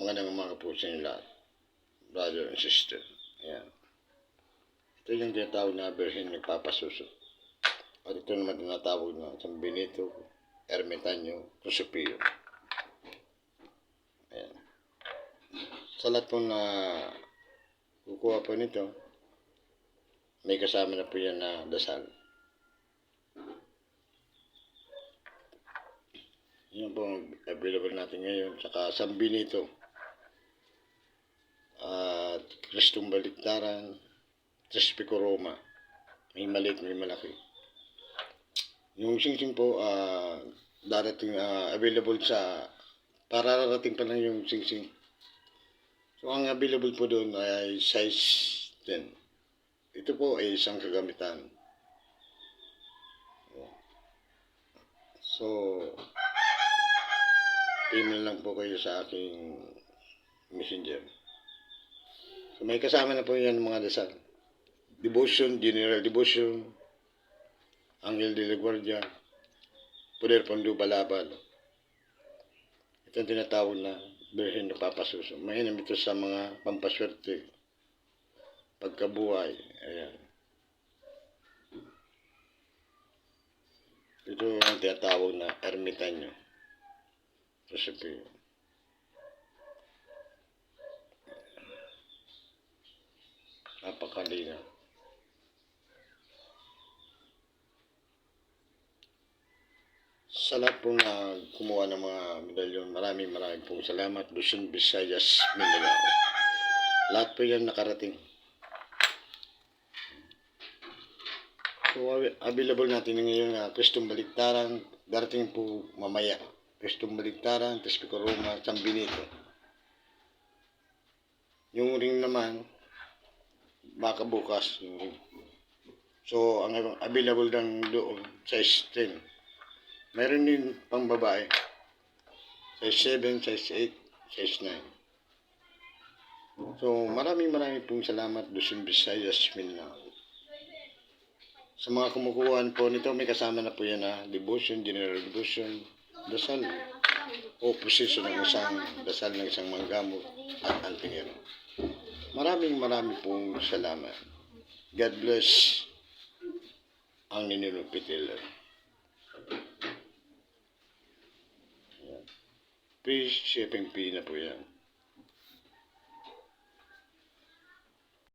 Magandang po sa inyo lahat. Brother and sister. Ayan. Ito yung tinatawag na Birhen nagpapasuso. At ito naman tinatawag na San Benito, Ermitanyo, Crucipio. Ayan. Sa lahat po na kukuha po nito, may kasama na po yan na dasal. Yan po ang available natin ngayon. Saka San Benito. At Kristong Baliktaran. Trispico Roma. May maliit, may malaki. Yung sing-sing po, ah, darating, ah, available sa, pararating pa lang yung sing-sing. So, ang available po doon ay size 10. Ito po ay isang kagamitan. So, email lang po kayo sa aking messenger. So, may kasama na po yan mga dasal. Devotion, General Devotion, Angel de la Guardia, Poder Pondo Balabal. Ito ang tinatawag na Birhen na Papasuso. Mainam ito sa mga pampaswerte, pagkabuhay. Ayan. Ito ang tinatawag na ermitanyo. Recipe. Napakalina. Sa lahat po na kumuha ng mga medalyon, maraming maraming pong salamat. Luzon, Visayas, Mindanao. Lahat po yan nakarating. So, available natin ngayon na Kristong Baliktaran. Darating po mamaya. Kristong Baliktaran, Tespico Roma, San Benito. Yung ring naman, baka bukas. So, ang available lang doon, size 10. Meron din pang babae. Size 7, size 8, size 9. So, maraming maraming pong salamat, Luzon, Visayas, Mindanao. Sa mga kumukuhaan po nito, may kasama na po yan na devotion, general devotion, dasal, o posisyon ng isang dasal ng isang manggamot at antingero. Maraming maraming pong salamat. God bless ang ninunong pitiller. Please, shipping P na po yan.